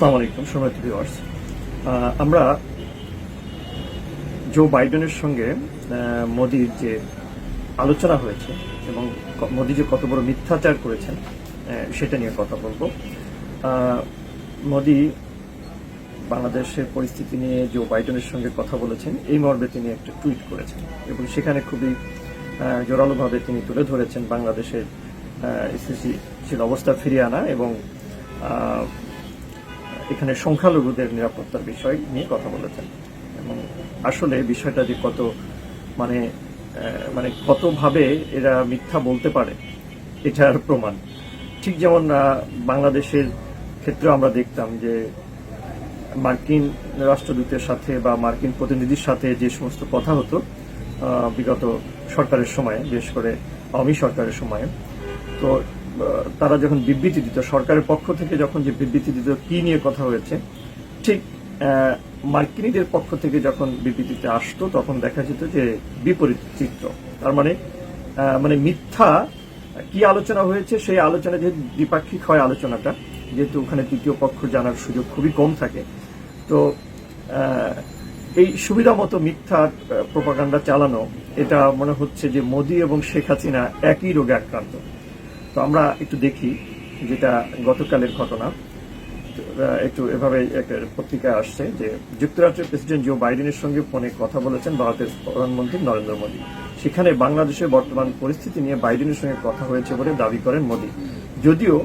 আসসালামু আলাইকুম সময় ভিউয়ার্স আমরা জো বাইডেনের সঙ্গে মোদির যে আলোচনা হয়েছে এবং মোদি যে কত বড় মিথ্যাচার করেছেন সেটা নিয়ে কথা বলব। মোদি বাংলাদেশের পরিস্থিতি নিয়ে জো বাইডেনের সঙ্গে কথা বলেছেন, এই মর্মে তিনি একটা টুইট করেছেন এবং সেখানে খুবই জোরালোভাবে তিনি তুলে ধরেছেন বাংলাদেশের স্থিতিশীল অবস্থা ফিরিয়ে আনা এবং এখানে সংখ্যালঘুদের নিরাপত্তার বিষয় নিয়ে কথা বলেছেন। এবং আসলে বিষয়টা যে কত মানে মানে কতভাবে এরা মিথ্যা বলতে পারে, এটার প্রমাণ। ঠিক যেমন বাংলাদেশের ক্ষেত্রে আমরা দেখতাম যে মার্কিন রাষ্ট্রদূতের সাথে বা মার্কিন প্রতিনিধির সাথে যে সমস্ত কথা হতো বিগত সরকারের সময়ে, বিশেষ করে আওয়ামী সরকারের সময়ে, তো তারা যখন বিবৃতি দিত, সরকারের পক্ষ থেকে যখন যে বিবৃতি দিত, কি নিয়ে কথা হয়েছে, ঠিক মার্কিনীদের পক্ষ থেকে যখন বিবৃতিতে আসতো, তখন দেখা যেত যে বিপরীত চিত্র। তার মানে মানে মিথ্যা কি আলোচনা হয়েছে, সেই আলোচনা যেহেতু দ্বিপাক্ষিক হয় আলোচনাটা, যেহেতু ওখানে তৃতীয় পক্ষ জানার সুযোগ খুবই কম থাকে, তো এই সুবিধা মতো মিথ্যা প্রপাগান্ডা চালানো, এটা মনে হচ্ছে যে মোদী এবং শেখ হাসিনা একই রোগে আক্রান্ত। তো আমরা একটু দেখি যেটা গতকালের ঘটনা। একটু এভাবে একটা পত্রিকা আসছে যে যুক্তরাষ্ট্রের প্রেসিডেন্ট জো বাইডেনের সঙ্গে ফোনে কথা বলেছেন ভারতের প্রধানমন্ত্রী নরেন্দ্র মোদী। সেখানে বাংলাদেশের বর্তমান পরিস্থিতি নিয়ে বাইডেনের সঙ্গে কথা হয়েছে বলে দাবি করেন মোদী। যদিও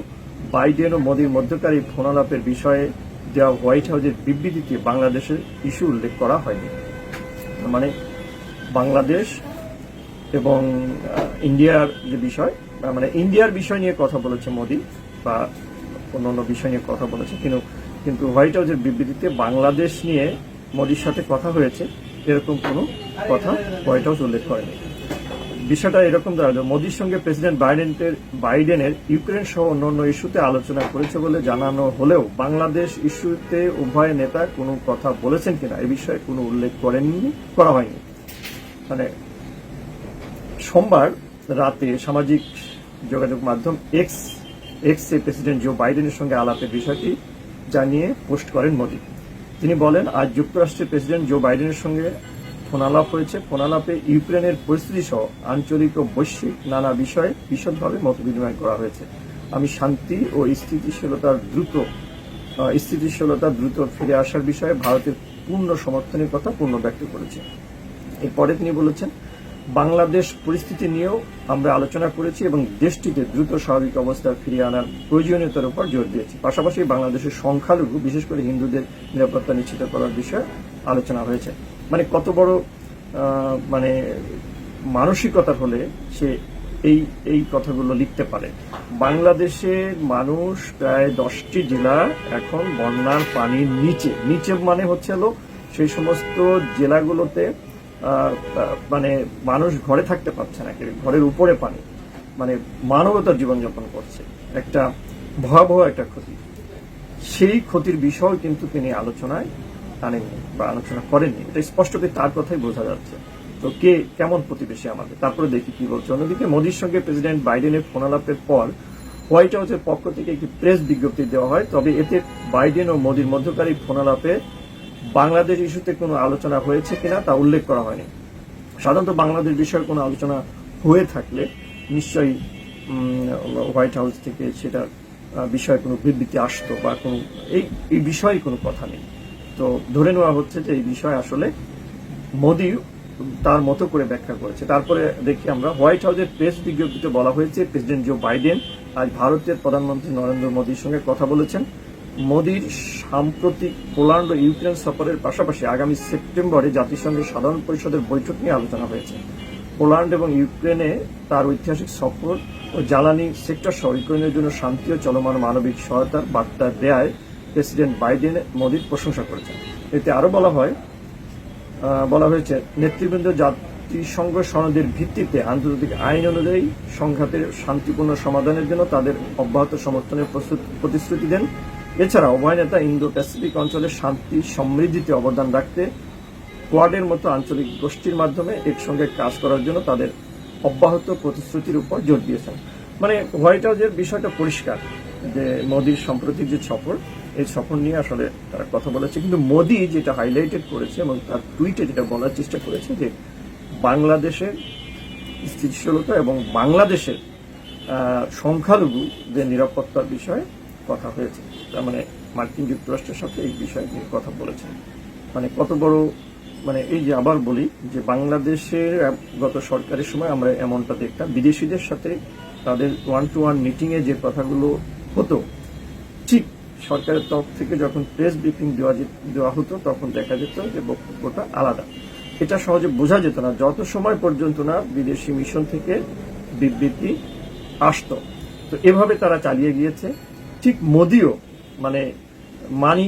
বাইডেন ও মোদীর মধ্যকারী ফোনালাপের বিষয়ে দেওয়া হোয়াইট হাউসের বিবৃতিতে বাংলাদেশের ইস্যু উল্লেখ করা হয়নি। মানে বাংলাদেশ এবং ইন্ডিয়ার যে বিষয় মানে ইন্ডিয়ার বিষয় নিয়ে কথা বলেছে মোদী বা অন্যান্য বিষয় নিয়ে কথা বলেছে, কিন্তু কিন্তু হোয়াইট হাউসের বিবৃতিতে বাংলাদেশ নিয়ে মোদির সাথে কথা হয়েছে, এরকম কোনো কথা হোয়াইট হাউস উল্লেখ করেনি। বিষয়টা এরকম দাঁড়াল, মোদির সঙ্গে প্রেসিডেন্ট বাইডেনের বাইডেনের ইউক্রেন সহ অন্যান্য ইস্যুতে আলোচনা করেছে বলে জানানো হলেও বাংলাদেশ ইস্যুতে উভয় নেতা কোনো কথা বলেছেন কিনা এ বিষয়ে কোনো উল্লেখ করেননি, করা হয়নি। মানে সোমবার রাতে সামাজিক যোগাযোগ মাধ্যম এক্স এক্স এ প্রেসিডেন্ট জো বাইডেনের সঙ্গে আলাপের বিষয়টি জানিয়ে পোস্ট করেন মোদী। তিনি বলেন, আজ যুক্তরাষ্ট্রের প্রেসিডেন্ট জো বাইডেনের সঙ্গে ফোনালাপ হয়েছে। ফোনালাপে ইউক্রেনের পরিস্থিতি সহ আঞ্চলিক ও বৈশ্বিক নানা বিষয়ে বিশদভাবে মত বিনিময় করা হয়েছে। আমি শান্তি ও স্থিতিশীলতার দ্রুত স্থিতিশীলতা দ্রুত ফিরে আসার বিষয়ে ভারতের পূর্ণ সমর্থনের কথা পূর্ণ ব্যক্ত করেছে। এরপরে তিনি বলেছেন বাংলাদেশ পরিস্থিতি নিয়েও আমরা আলোচনা করেছি এবং দেশটিতে দ্রুত স্বাভাবিক অবস্থা ফিরিয়ে আনার প্রয়োজনীয়তার উপর জোর দিয়েছি। পাশাপাশি বাংলাদেশের সংখ্যালঘু, বিশেষ করে হিন্দুদের নিরাপত্তা নিশ্চিত করার বিষয়ে আলোচনা হয়েছে। মানে কত বড় মানে মানসিকতার হলে সে এই এই কথাগুলো লিখতে পারে। বাংলাদেশের মানুষ প্রায় দশটি জেলা এখন বন্যার পানির নিচে। নিচে মানে হচ্ছে সেই সমস্ত জেলাগুলোতে মানে মানুষ ঘরে থাকতে পারছে না ঘরের উপরে পানি মানে মানবতার জীবনযাপন করছে, একটা ভয়াবহ একটা ক্ষতি। সেই ক্ষতির বিষয় কিন্তু তিনি আলোচনায় আনেননি বা আলোচনা করেননি। এটা স্পষ্টতই তার কথাই বোঝা যাচ্ছে। তো কে, কেমন প্রতিবেশী আমাদের? তারপরে দেখি কি বলছে। অন্যদিকে মোদীর সঙ্গে প্রেসিডেন্ট বাইডেনের ফোনালাপের পর হোয়াইট হাউসের পক্ষ থেকে একটি প্রেস বিজ্ঞপ্তি দেওয়া হয়। তবে এতে বাইডেন ও মোদীর মধ্যকারী ফোনালাপে বাংলাদেশ ইস্যুতে কোনো আলোচনা হয়েছে কিনা তা উল্লেখ করা হয়নি। সাধারণত বাংলাদেশ বিষয়ে কোনো আলোচনা হয়ে থাকলে নিশ্চয়ই হোয়াইট হাউস থেকে সেটা বিষয়ে কোনো বিবৃতি আসতো বা কোনো, এই এই বিষয়ে কোনো কথা নেই। তো ধরে নেওয়া হচ্ছে যে এই বিষয় আসলে মোদী তার মতো করে ব্যাখ্যা করেছে। তারপরে দেখি আমরা, হোয়াইট হাউসের প্রেস বিজ্ঞপ্তিতে বলা হয়েছে, প্রেসিডেন্ট জো বাইডেন আজ ভারতের প্রধানমন্ত্রী নরেন্দ্র মোদীর সঙ্গে কথা বলেছেন। মোদীর সাম্প্রতিক পোল্যান্ড ও ইউক্রেন সফরের পাশাপাশি আগামী সেপ্টেম্বরে জাতিসংঘের সাধারণ পরিষদের বৈঠক নিয়ে আলোচনা হয়েছে। পোল্যান্ড এবং ইউক্রেনে তার ঐতিহাসিক সফর ও জ্বালানি সেক্টর সহ ইউক্রেনের জন্য শান্তি ও চলমান মানবিক সহায়তার বার্তা দেয় প্রেসিডেন্ট বাইডেন মোদীর প্রশংসা করেছেন। এতে আরও বলা হয় বলা হয়েছে, নেতৃবৃন্দ জাতিসংঘ সনদের ভিত্তিতে আন্তর্জাতিক আইন অনুযায়ী সংঘাতের শান্তিপূর্ণ সমাধানের জন্য তাদের অব্যাহত সমর্থনের প্রতিশ্রুতি দেন। এছাড়া উভয় নেতা ইন্দো প্যাসিফিক অঞ্চলের শান্তি, সমৃদ্ধিতে অবদান রাখতে কোয়াডের মতো আঞ্চলিক গোষ্ঠীর মাধ্যমে একসঙ্গে কাজ করার জন্য তাদের অব্যাহত প্রতিশ্রুতির উপর জোর দিয়েছেন। মানে হোয়াইট হাউসের বিষয়টা পরিষ্কার যে মোদীর সাম্প্রতিক যে সফর, এই সফর নিয়ে আসলে তারা কথা বলেছে। কিন্তু মোদি যেটা হাইলাইটেড করেছে এবং তার টুইটে যেটা বলার চেষ্টা করেছে যে বাংলাদেশের স্থিতিশীলতা এবং বাংলাদেশের সংখ্যালঘু সংখ্যালঘুদের নিরাপত্তার বিষয়ে কথা হয়েছে। তার মানে মার্কিন যুক্তরাষ্ট্রের সাথে এই বিষয় নিয়ে কথা বলেছেন। মানে কত বড় মানে এই যে আবার বলি যে বাংলাদেশের, গত সরকারের সময় আমরা এমনটা দেখতাম, বিদেশিদের সাথে তাদের ওয়ান টু ওয়ান মিটিংয়ে যে কথাগুলো হতো, ঠিক সরকারের তরফ থেকে যখন প্রেস ব্রিফিং দেওয়া দেওয়া হতো, তখন দেখা যেত যে বক্তব্যটা আলাদা। এটা সহজে বোঝা যেত না, যত সময় পর্যন্ত না বিদেশি মিশন থেকে বিবৃতি আসতো। তো এভাবে তারা চালিয়ে গিয়েছে। ঠিক মোদিও মানে মানি,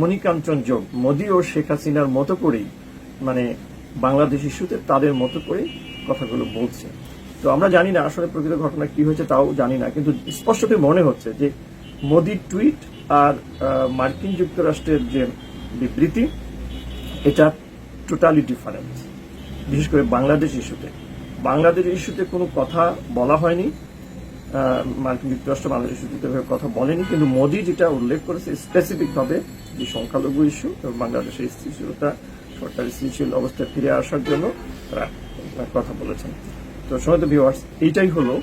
মণিকাঞ্চন যোগ, মোদিও শেখ হাসিনার মতো করেই মানে বাংলাদেশ ইস্যুতে তাদের মতো করেই কথাগুলো বলছে। তো আমরা জানি না আসলে প্রকৃত ঘটনা কি হয়েছে, তাও জানি না। কিন্তু স্পষ্টতই মনে হচ্ছে যে মোদির টুইট আর মার্কিন যুক্তরাষ্ট্রের যে বিবৃতি, এটা টোটালি ডিফারেন্ট বিশেষ করে বাংলাদেশ ইস্যুতে। বাংলাদেশ ইস্যুতে কোনো কথা বলা হয়নি। মার্কিন যুক্তরাষ্ট্র বাংলাদেশ ইস্যুতে কথা বলেনি, কিন্তু মোদি যেটা উল্লেখ করেছে স্পেসিফিক ভাবে যে সংখ্যালঘু ইস্যু এবং বাংলাদেশের স্থিতিশীলতা সরকারি স্থিতিশীল অবস্থায় ফিরে আসার জন্য তারা কথা বলেছেন। তো সময় ভিউয়ার্স এইটাই হলো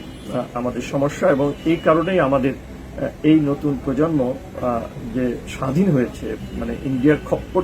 আমাদের সমস্যা এবং এই কারণেই আমাদের এই নতুন প্রজন্ম যে স্বাধীন হয়েছে মানে ইন্ডিয়ার খপ্পর